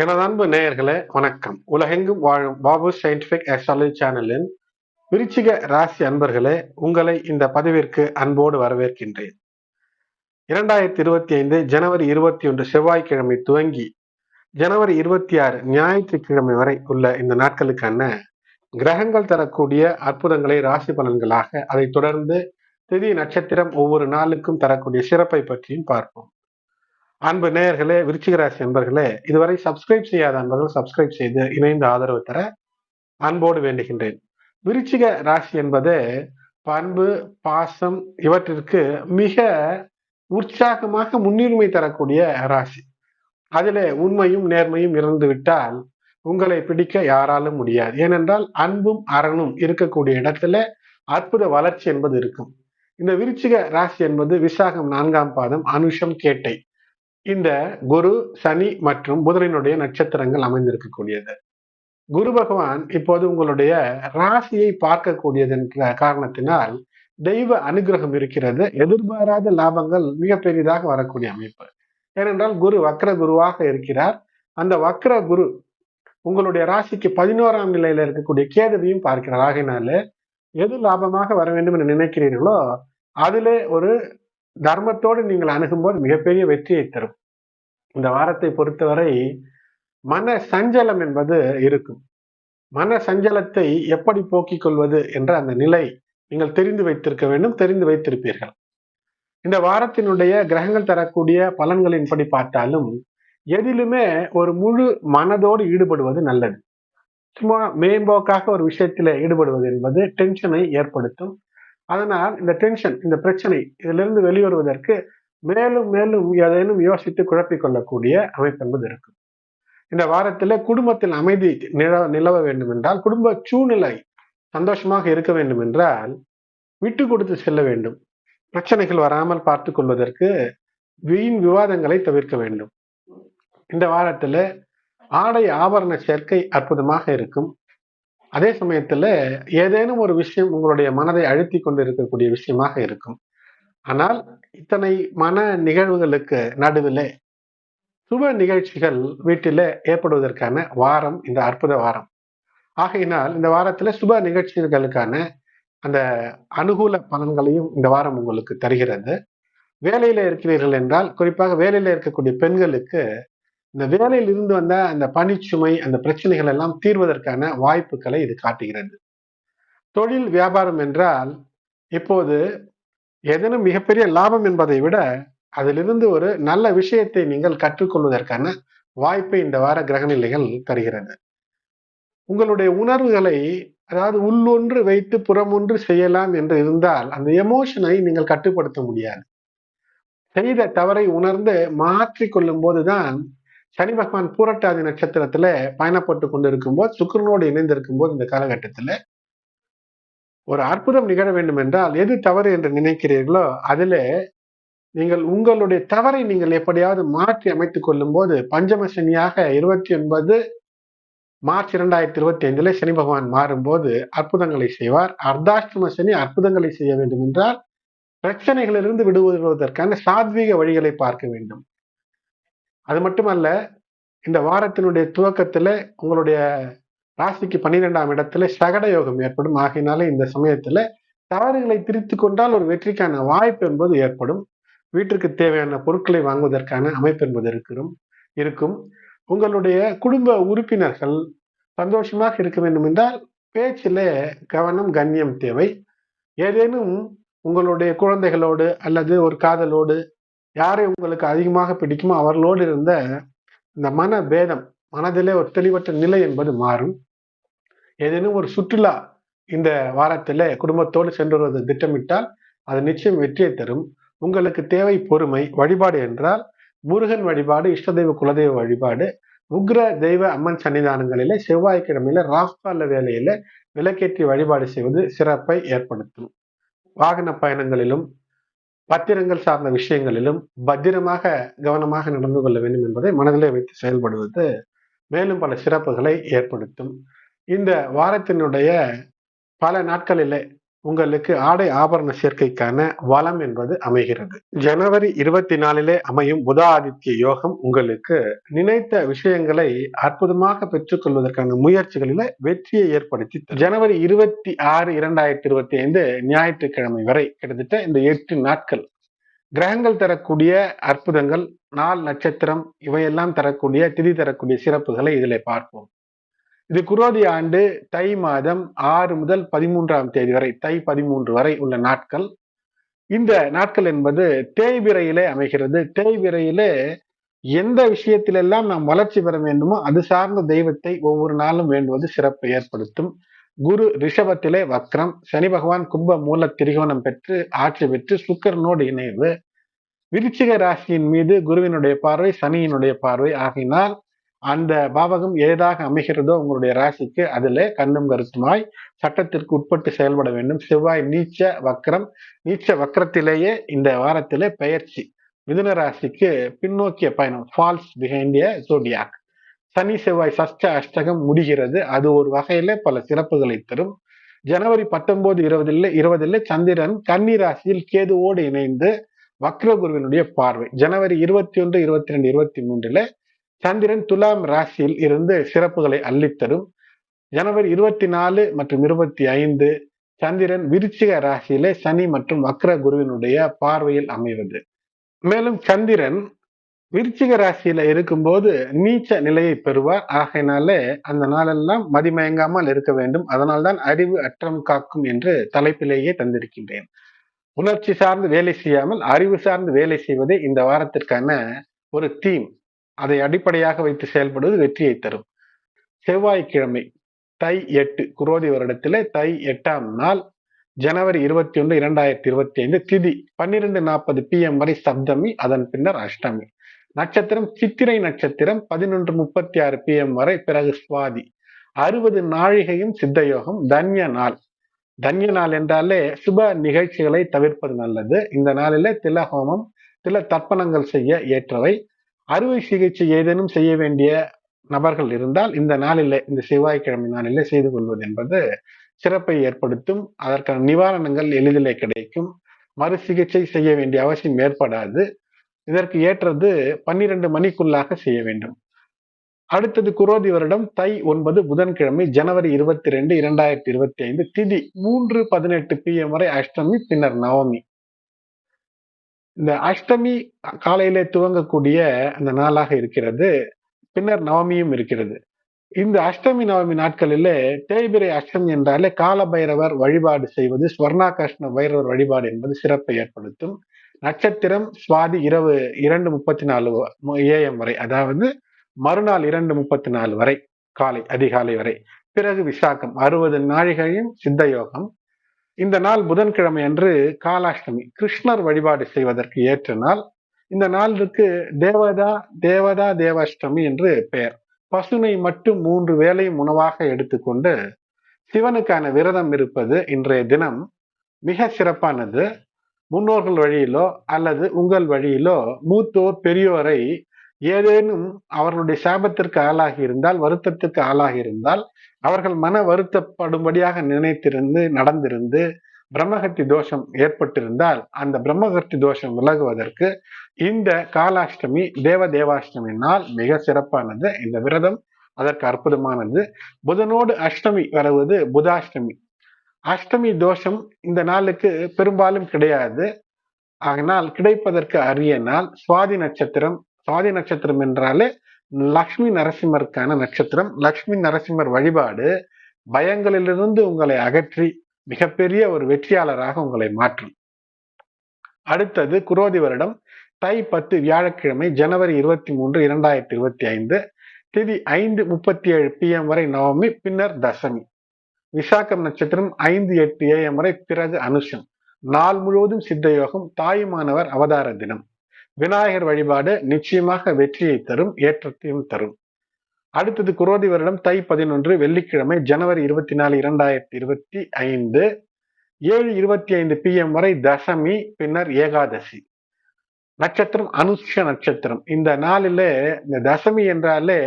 எனது அன்பு நேயர்களே வணக்கம். உலகெங்கும் வாழும் பாபு சயின்டிபிக் அஸ்ட்ராலஜி சேனலின் விருச்சிக ராசி அன்பர்களே உங்களை இந்த பதிவிற்கு அன்போடு வரவேற்கின்றேன். இரண்டாயிரத்தி இருபத்தி ஐந்து ஜனவரி இருபத்தி ஒன்று செவ்வாய்க்கிழமை துவங்கி ஜனவரி இருபத்தி ஆறு ஞாயிற்றுக்கிழமை வரை உள்ள இந்த நாட்களுக்கான கிரகங்கள் தரக்கூடிய அற்புதங்களை ராசி பலன்களாக அதை தொடர்ந்து திதி நட்சத்திரம் ஒவ்வொரு நாளுக்கும் தரக்கூடிய சிறப்பை பற்றியும் பார்ப்போம். அன்பு நேயர்களே விருச்சிக ராசி அன்பர்களே இதுவரை சப்ஸ்கிரைப் செய்யாத அன்பர்கள் சப்ஸ்கிரைப் செய்து இணைந்து ஆதரவு தர அன்போடு வேண்டுகின்றேன். விருச்சிக ராசி என்பது பண்பு பாசம் இவற்றிற்கு மிக உற்சாகமாக முன்னுரிமை தரக்கூடிய ராசி. அதிலே உண்மையும் நேர்மையும் இருந்து விட்டால் உங்களை பிடிக்க யாராலும் முடியாது. ஏனென்றால் அன்பும் அறனும் இருக்கக்கூடிய இடத்துல அற்புத வளர்ச்சி என்பது இருக்கும். இந்த விருச்சிக ராசி என்பது விசாகம் நான்காம் பாதம் அனுஷம் கேட்டை. இந்த குரு சனி மற்றும் புதனினுடைய நட்சத்திரங்கள் அமைந்திருக்கக்கூடியது. குரு பகவான் இப்போது உங்களுடைய ராசியை பார்க்கக்கூடியது என்ற காரணத்தினால் தெய்வ அனுகிரகம் இருக்கிறது. எதிர்பாராத லாபங்கள் மிக பெரிதாக வரக்கூடிய அமைப்பு. ஏனென்றால் குரு வக்ர குருவாக இருக்கிறார். அந்த வக்ர குரு உங்களுடைய ராசிக்கு பதினோராம் நிலையில இருக்கக்கூடிய கேதுவையும் பார்க்கிறார். ஆகையினால எது லாபமாக வர வேண்டும் என்று நினைக்கிறீர்களோ அதிலே ஒரு தர்மத்தோடு நீங்கள் அணுகும்போது மிகப்பெரிய வெற்றியை தரும். இந்த வாரத்தை பொறுத்தவரை மன சஞ்சலம் என்பது இருக்கும். மன சஞ்சலத்தை எப்படி போக்கிக் கொள்வது என்ற அந்த நிலை நீங்கள் தெரிந்து வைத்திருக்க வேண்டும் தெரிந்து வைத்திருப்பீர்கள். இந்த வாரத்தினுடைய கிரகங்கள் தரக்கூடிய பலன்களின்படி பார்த்தாலும் எதிலுமே ஒரு முழு மனதோடு ஈடுபடுவது நல்லது. சும்மா மேம்போக்காக ஒரு விஷயத்தில் ஈடுபடுவது என்பது டென்ஷனை ஏற்படுத்தும். அதனால் இந்த டென்ஷன் இந்த பிரச்சனை இதிலிருந்து வெளிவருவதற்கு மேலும் மேலும் ஏதேனும் யோசித்து குழப்பிக்கொள்ளக்கூடிய அமைப்பு என்பது இருக்கும். இந்த வாரத்தில் குடும்பத்தில் அமைதி நில நிலவ வேண்டும் என்றால் குடும்ப சூழ்நிலை சந்தோஷமாக இருக்க வேண்டும் என்றால் விட்டு கொடுத்து செல்ல வேண்டும். பிரச்சனைகள் வராமல் பார்த்து கொள்வதற்கு வீண் விவாதங்களை தவிர்க்க வேண்டும். இந்த வாரத்தில் ஆடை ஆபரண சேர்க்கை அற்புதமாக இருக்கும். அதே சமயத்துல ஏதேனும் ஒரு விஷயம் உங்களுடைய மனதை அழுத்தி கொண்டு இருக்கக்கூடிய விஷயமாக இருக்கும். ஆனால் இத்தனை மன நிகழ்வுகளுக்கு நடுவில் சுப நிகழ்ச்சிகள் வீட்டில் ஏற்படுவதற்கான வாரம் இந்த அற்புத வாரம். ஆகையினால் இந்த வாரத்தில் சுப நிகழ்ச்சிகளுக்கான அந்த அனுகூல பலன்களையும் இந்த வாரம் உங்களுக்கு தருகிறது. வேலையில இருக்கிறீர்கள் என்றால் குறிப்பாக வேலையில இருக்கக்கூடிய பெண்களுக்கு இந்த வேலையில் இருந்து வந்த அந்த பணிச்சுமை அந்த பிரச்சனைகள் எல்லாம் தீர்வதற்கான வாய்ப்புகளை இது காட்டுகிறது. தொழில் வியாபாரம் என்றால் இப்போது ஏதேனும் மிகப்பெரிய லாபம் என்பதை விட அதிலிருந்து ஒரு நல்ல விஷயத்தை நீங்கள் கற்றுக்கொள்வதற்கான வாய்ப்பை இந்த வார கிரகநிலைகள் தருகிறது. உங்களுடைய உணர்வுகளை அதாவது உள்ளொன்று வைத்து புறமொன்று செய்யலாம் என்று இருந்தால் அந்த எமோஷனை நீங்கள் கட்டுப்படுத்த முடியாது. செய்த தவறை உணர்ந்து மாற்றிக்கொள்ளும் போதுதான் சனி பகவான் பூரட்டாதி நட்சத்திரத்துல பயணப்பட்டு கொண்டிருக்கும் போது சுக்கரனோடு இணைந்திருக்கும் போது இந்த காலகட்டத்துல ஒரு அற்புதம் நிகழ வேண்டும் என்றால் எது தவறு என்று நினைக்கிறீர்களோ அதில் நீங்கள் உங்களுடைய தவறை நீங்கள் எப்படியாவது மாற்றி அமைத்துக் கொள்ளும் போது பஞ்சம சனியாக இருபத்தி ஒன்பது மார்ச் இரண்டாயிரத்தி இருபத்தி ஐந்துல சனி பகவான் மாறும்போது அற்புதங்களை செய்வார். அர்த்தாஷ்டம சனி அற்புதங்களை செய்ய வேண்டும் என்றால் பிரச்சனைகளிலிருந்து விடுவதற்கான சாத்வீக வழிகளை பார்க்க வேண்டும். அது மட்டுமல்ல இந்த வாரத்தினுடைய துவக்கத்துல உங்களுடைய ராசிக்கு பன்னிரெண்டாம் இடத்துல சகட யோகம் ஏற்படும். ஆகையினால இந்த சமயத்துல தவறுகளை திரித்து கொண்டால் ஒரு வெற்றிக்கான வாய்ப்பு என்பது ஏற்படும். வீட்டிற்கு தேவையான பொருட்களை வாங்குவதற்கான அமைப்பு என்பது இருக்கிறோம் இருக்கும். உங்களுடைய குடும்ப உறுப்பினர்கள் சந்தோஷமாக இருக்க வேண்டும் என்றால் பேச்சில கவனம் கண்ணியம் தேவை. ஏதேனும் உங்களுடைய குழந்தைகளோடு அல்லது ஒரு காதலோடு யாரை உங்களுக்கு அதிகமாக பிடிக்குமோ அவர்களோடு இருந்த இந்த மன பேதம் மனதிலே ஒரு தெளிவற்ற நிலை என்பது மாறும். ஏதேனும் ஒரு சுற்றுலா இந்த வாரத்தில் குடும்பத்தோடு சென்று வருவது திட்டமிட்டால் அது நிச்சயம் வெற்றியை தரும். உங்களுக்கு தேவை பொறுமை வழிபாடு என்றால் முருகன் வழிபாடு இஷ்ட தெய்வ குலதெய்வ வழிபாடு உக்ர தெய்வ அம்மன் சன்னிதானங்களில செவ்வாய்க்கிழமையில ராஸ்கால வேலையில விளக்கேற்றி வழிபாடு செய்வது சிறப்பை ஏற்படுத்தும். வாகன பயணங்களிலும் பத்திரங்கள் சார்ந்த விஷயங்களிலும் பத்திரமாக கவனமாக நடந்து கொள்ள வேண்டும் என்பதை மனதிலே வைத்து செயல்படுவது மேலும் பல சிறப்புகளை ஏற்படுத்தும். இந்த வாரத்தினுடைய பல நாட்களிலே உங்களுக்கு ஆடை ஆபரண சேர்க்கைக்கான வளம் என்பது அமைகிறது. ஜனவரி இருபத்தி நாலிலே அமையும் புதாதித்ய யோகம் உங்களுக்கு நினைத்த விஷயங்களை அற்புதமாக பெற்றுக்கொள்வதற்கான முயற்சிகளில வெற்றியை ஏற்படுத்தி ஜனவரி இருபத்தி ஆறு இரண்டாயிரத்தி இருபத்தி ஐந்து ஞாயிற்றுக்கிழமை வரை கிட்டத்தட்ட இந்த எட்டு நாட்கள் கிரகங்கள் தரக்கூடிய அற்புதங்கள் நாள் நட்சத்திரம் இவையெல்லாம் தரக்கூடிய திதி தரக்கூடிய சிறப்புகளை இதில் பார்ப்போம். இது குரோதி ஆண்டு தை மாதம் ஆறு முதல் பதிமூன்றாம் தேதி வரை தை பதிமூன்று வரை உள்ள நாட்கள். இந்த நாட்கள் என்பது தேய்விரையிலே அமைகிறது. தேய்விரையிலே எந்த விஷயத்திலெல்லாம் நாம் வளர்ச்சி பெற வேண்டுமோ அது சார்ந்த தெய்வத்தை ஒவ்வொரு நாளும் வேண்டுவது சிறப்பை ஏற்படுத்தும். குரு ரிஷபத்திலே வக்ரம் சனி பகவான் கும்ப மூல திரிகோணம் பெற்று ஆட்சி பெற்று சுக்கரனோடு இணைவு. விருச்சிக ராசியின் மீது குருவினுடைய பார்வை சனியினுடைய பார்வை. ஆகினால் அந்த பாவகம் ஏதாக அமைகிறதோ உங்களுடைய ராசிக்கு அதுல கண்ணும் கருத்துமாய் சட்டத்திற்கு உட்பட்டு செயல்பட வேண்டும். செவ்வாய் நீச்ச வக்ரம் நீச்ச வக்கரத்திலேயே இந்த வாரத்திலே பெயர்ச்சி. மிதுன ராசிக்கு பின்னோக்கிய பயணம் ஃபால்ஸ் பிஹைண்டிய ஜோடியாக் சனி செவ்வாய் சஷ்ட அஷ்டகம் முடிகிறது. அது ஒரு வகையில பல சிறப்புகளை தரும். ஜனவரி பத்தொன்பது இருபதுல இருபதுல சந்திரன் கன்னி ராசியில் கேதுவோடு இணைந்து வக்ரகுருவினுடைய பார்வை. ஜனவரி இருபத்தி ஒன்று இருபத்தி ரெண்டு இருபத்தி மூன்றுல சந்திரன் துலாம் ராசியில் இருந்து சிறப்புகளை அள்ளித்தரும். ஜனவரி இருபத்தி நாலு மற்றும் இருபத்தி ஐந்து சந்திரன் விருச்சிக ராசியிலே சனி மற்றும் வக்ர குருவினுடைய பார்வையில் அமைவது. மேலும் சந்திரன் விருச்சிக ராசியில இருக்கும்போது நீச்ச நிலையை பெறுவார். ஆகையினாலே அந்த நாளெல்லாம் மதிமயங்காமல் இருக்க வேண்டும். அதனால்தான் அறிவு அற்றம் காக்கும் என்று தலைப்பிலேயே தந்திருக்கின்றேன். உணர்ச்சி சார்ந்து வேலை செய்யாமல் அறிவு சார்ந்து வேலை செய்வதே இந்த வாரத்திற்கான ஒரு தீம் அதை அடிப்படையாக வைத்து செயல்படுவது வெற்றியை தரும். செவ்வாய்க்கிழமை தை எட்டு குரோதி வருடத்திலே தை எட்டாம் நாள் ஜனவரி இருபத்தி ஒன்று இரண்டாயிரத்தி இருபத்தி ஐந்து திதி பன்னிரெண்டு நாற்பது பி எம் வரை சப்தமி அதன் பின்னர் அஷ்டமி. நட்சத்திரம் சித்திரை நட்சத்திரம் பதினொன்று முப்பத்தி ஆறு பி எம் வரை பிறகு சுவாதி. அறுபது நாழிகையும் சித்தயோகம் தன்ய நாள். தன்ய நாள் என்றாலே சுப நிகழ்ச்சிகளை தவிர்ப்பது நல்லது. இந்த நாளிலே திலஹோமம் தில தர்ப்பணங்கள் செய்ய ஏற்றவை. அறுவை சிகிச்சை ஏதேனும் செய்ய வேண்டிய நபர்கள் இருந்தால் இந்த நாளில் இந்த செவ்வாய்க்கிழமை நாளில் செய்து கொள்வது என்பது சிறப்பை ஏற்படுத்தும். அதற்கான நிவாரணங்கள் எளிதில் கிடைக்கும். மறு சிகிச்சை செய்ய வேண்டிய அவசியம் ஏற்படாது. இதற்கு ஏற்றது பன்னிரண்டு மணிக்குள்ளாக செய்ய வேண்டும். அடுத்தது குரோதி வருடம் தை ஒன்பது புதன்கிழமை ஜனவரி இருபத்தி ரெண்டு இரண்டாயிரத்தி இருபத்தி ஐந்து திதி மூன்று பதினெட்டு பி எம் வரை அஷ்டமி பின்னர் நவமி. இந்த அஷ்டமி காலையிலே துவங்கக்கூடிய அந்த நாளாக இருக்கிறது. பின்னர் நவமியும் இருக்கிறது. இந்த அஷ்டமி நவமி நாட்களிலே தேய்பிரை அஷ்டமி என்றாலே கால பைரவர் வழிபாடு செய்வது ஸ்வர்ணாகிருஷ்ண பைரவர் வழிபாடு என்பது சிறப்பை ஏற்படுத்தும். நட்சத்திரம் சுவாதி இரவு இரண்டு முப்பத்தி நாலு ஏஎம் வரை அதாவது மறுநாள் இரண்டு முப்பத்தி நாலு வரை காலை அதிகாலை வரை. பிறகு விசாகம் அறுபது நாழிகையும் சித்த யோகம் இந்த நாள் புதன்கிழமை அன்று காலாஷ்டமி. கிருஷ்ணர் வழிபாடு செய்வதற்கு ஏற்ற நாள். இந்த நாளுக்கு தேவதா தேவதா தேவாஷ்டமி என்று பெயர். பசுனை மட்டும் மூன்று வேலையும் உணவாக எடுத்துக்கொண்டு சிவனுக்கான விரதம் இருப்பது இன்றைய தினம் மிக சிறப்பானது. முன்னோர்கள் வழியிலோ அல்லது உங்கள் வழியிலோ மூத்தோர் பெரியோரை ஏதேனும் அவர்களுடைய சாபத்திற்கு ஆளாகி இருந்தால் வருத்தத்திற்கு ஆளாகி இருந்தால் அவர்கள் மன வருத்தப்படும்படியாக நினைத்திருந்து நடந்திருந்து பிரம்மகத்தி தோஷம் ஏற்பட்டிருந்தால் அந்த பிரம்மகத்தி தோஷம் விலகுவதற்கு இந்த காலாஷ்டமி தேவ தேவாஷ்டமி நாள் மிக சிறப்பானது. இந்த விரதம் அதற்கு அற்புதமானது. புதனோடு அஷ்டமி வருவது புதாஷ்டமி. அஷ்டமி தோஷம் இந்த நாளுக்கு பெரும்பாலும் கிடையாது. ஆனால் கிடைப்பதற்கு அரிய நாள் சுவாதி நட்சத்திரம் சுவாதி நட்சத்திரம் என்றாலே லக்ஷ்மி நரசிம்மருக்கான நட்சத்திரம். லக்ஷ்மி நரசிம்மர் வழிபாடு பயங்களிலிருந்து உங்களை அகற்றி மிகப்பெரிய ஒரு வெற்றியாளராக உங்களை மாற்றும். அடுத்தது குரோதி வருடம். தை பத்து வியாழக்கிழமை ஜனவரி இருபத்தி மூன்று இரண்டாயிரத்தி இருபத்தி ஐந்து. திதி ஐந்து முப்பத்தி ஏழு பிஎம் வரை நவமி பின்னர் தசமி. விசாகம் நட்சத்திரம் ஐந்து எட்டு ஏஎம் வரை பிறகு அனுஷம். நாள் முழுவதும் சித்த யோகம் தாயுமானவர் அவதார தினம். விநாயகர் வழிபாடு நிச்சயமாக வெற்றியை தரும் ஏற்றத்தையும் தரும். அடுத்தது குரோதி வருடம் தை பதினொன்று வெள்ளிக்கிழமை ஜனவரி இருபத்தி நாலு இரண்டாயிரத்தி இருபத்தி ஐந்து ஏழு இருபத்தி ஐந்து பி எம் வரை தசமி பின்னர் ஏகாதசி. நட்சத்திரம் அனுஷ நட்சத்திரம். இந்த நாளிலே இந்த தசமி என்றாலே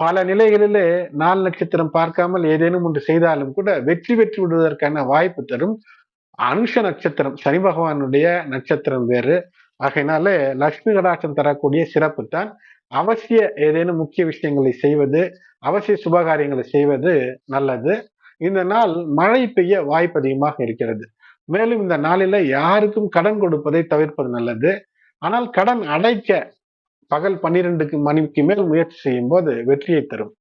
பல நிலைகளிலே நாள் நட்சத்திரம் பார்க்காமல் ஏதேனும் ஒன்று செய்தாலும் கூட வெற்றி பெற்று விடுவதற்கான வாய்ப்பு தரும். அனுஷ நட்சத்திரம் சனி பகவானுடைய நட்சத்திரம் வேறு. ஆகையினால லக்ஷ்மி கடாட்சம் தரக்கூடிய சிறப்பு தான். அவசிய ஏதேனும் முக்கிய விஷயங்களை செய்வது அவசிய சுபகாரியங்களை செய்வது நல்லது. இந்த நாள் மழை பெய்ய வாய்ப்பு அதிகமாக இருக்கிறது. மேலும் இந்த நாளில யாருக்கும் கடன் கொடுப்பதை தவிர்ப்பது நல்லது. ஆனால் கடன் அடைக்க பகல் பன்னிரெண்டுக்கு மணிக்கு மேல் முயற்சி செய்யும் போது வெற்றியை தரும்.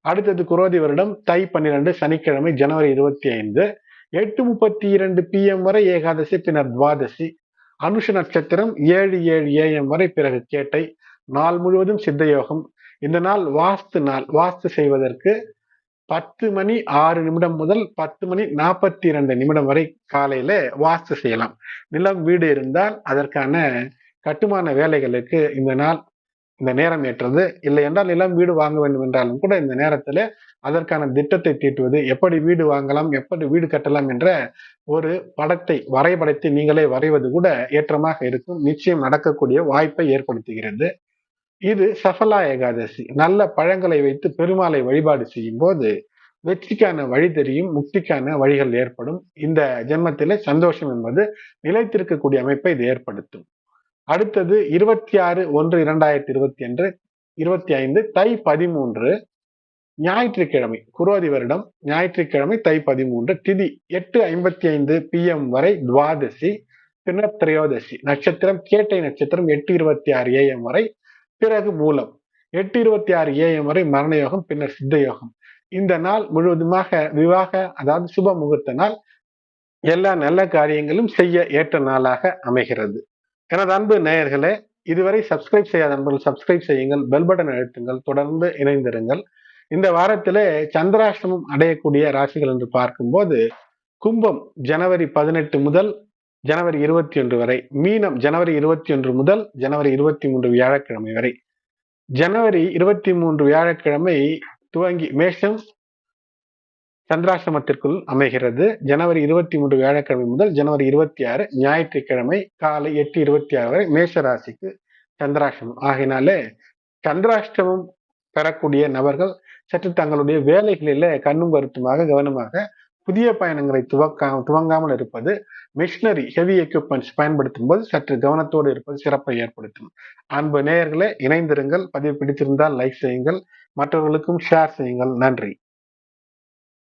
அடுத்தது குரோதி வருடம் தை பன்னிரெண்டு சனிக்கிழமை ஜனவரி இருபத்தி ஐந்து. எட்டு முப்பத்தி இரண்டு பிஎம் வரை ஏகாதசி பின்னர் துவாதசி. அனுஷ நட்சத்திரம் ஏழு ஏழு ஏஎம் வரை பிறகு கேட்டை நாள் முழுவதும் சித்த யோகம் இந்த நாள் வாஸ்து நாள். வாஸ்து செய்வதற்கு பத்து மணி ஆறு நிமிடம் முதல் பத்து மணி நாற்பத்தி இரண்டு நிமிடம் வரை காலையில வாஸ்து செய்யலாம். நிலம் வீடு இருந்தால் அதற்கான கட்டுமான வேலைகளுக்கு இந்த நாள் இந்த நேரம் ஏற்றது. இல்லை என்றால் நிலம் வீடு வாங்க வேண்டும் என்றாலும் கூட இந்த நேரத்தில் அதற்கான திட்டத்தை தீட்டுவது எப்படி வீடு வாங்கலாம் எப்படி வீடு கட்டலாம் என்ற ஒரு படத்தை வரைபடத்தை நீங்களே வரைவது கூட ஏற்றமாக இருக்கும். நிச்சயம் நடக்கக்கூடிய வாய்ப்பை ஏற்படுத்துகிறது. இது சஃபலா ஏகாதசி. நல்ல பழங்களை வைத்து பெருமாளை வழிபாடு செய்யும் போது வெற்றிக்கான வழி தெரியும் முக்திக்கான வழிகள் ஏற்படும். இந்த ஜென்மத்திலே சந்தோஷம் என்பது நிலைத்திருக்கக்கூடிய அமைப்பை இது ஏற்படுத்தும். அடுத்தது இருபத்தி ஆறு ஒன்று இரண்டாயிரத்தி இருபத்தி அன்று இருபத்தி ஐந்து தை பதிமூன்று ஞாயிற்றுக்கிழமை குரோதி வருடம் ஞாயிற்றுக்கிழமை தை பதிமூன்று திதி எட்டு ஐம்பத்தி ஐந்து பிஎம் வரை துவாதசி பின்னர் திரையோதசி நட்சத்திரம் கேட்டை நட்சத்திரம் எட்டு இருபத்தி ஆறு ஏஎம் வரை பிறகு மூலம் எட்டு இருபத்தி ஆறு ஏஎம் வரை மரண யோகம் பின்னர் சித்த யோகம் இந்த நாள் முழுவதுமாக விவாக அதாவது சுப முகூர்த்த நாள் எல்லா நல்ல காரியங்களும் செய்ய ஏற்ற நாளாக அமைகிறது. எனது அன்பு நேயர்களே இதுவரை சப்ஸ்கிரைப் செய்யாத நண்பர்கள் சப்ஸ்கிரைப் செய்யுங்கள் பெல் பட்டன் அழுத்துங்கள் தொடர்ந்து இணைந்திருங்கள். இந்த வாரத்திலே சந்திராஷ்டமம் அடையக்கூடிய ராசிகள் என்று பார்க்கும்போது கும்பம் ஜனவரி பதினெட்டு முதல் ஜனவரி இருபத்தி ஒன்று வரை மீனம் ஜனவரி இருபத்தி ஒன்று முதல் ஜனவரி இருபத்தி மூன்று வியாழக்கிழமை வரை. ஜனவரி இருபத்தி மூன்று வியாழக்கிழமை துவங்கி மேஷம் சந்திராசிரமத்திற்குள் அமைகிறது. ஜனவரி இருபத்தி மூன்று வியாழக்கிழமை முதல் ஜனவரி இருபத்தி ஆறு ஞாயிற்றுக்கிழமை காலை எட்டு இருபத்தி ஆறு வரை மேஷ ராசிக்கு சந்திராஷ்டமம் ஆகினாலே சந்திராஷ்டமம் பெறக்கூடிய நபர்கள் சற்று தங்களுடைய வேலைகளில கண்ணும் கருத்துமாக கவனமாக புதிய பயணங்களை துவக்கா துவங்காமல் இருப்பது மிஷினரி ஹெவி எக்யூப்மெண்ட்ஸ் பயன்படுத்தும் போது சற்று கவனத்தோடு இருப்பது சிறப்பை ஏற்படுத்தும். அன்பு நேயர்களை இணைந்திருங்கள். பதிவு பிடித்திருந்தால் லைக் செய்யுங்கள். மற்றவர்களுக்கும் ஷேர் செய்யுங்கள். நன்றி.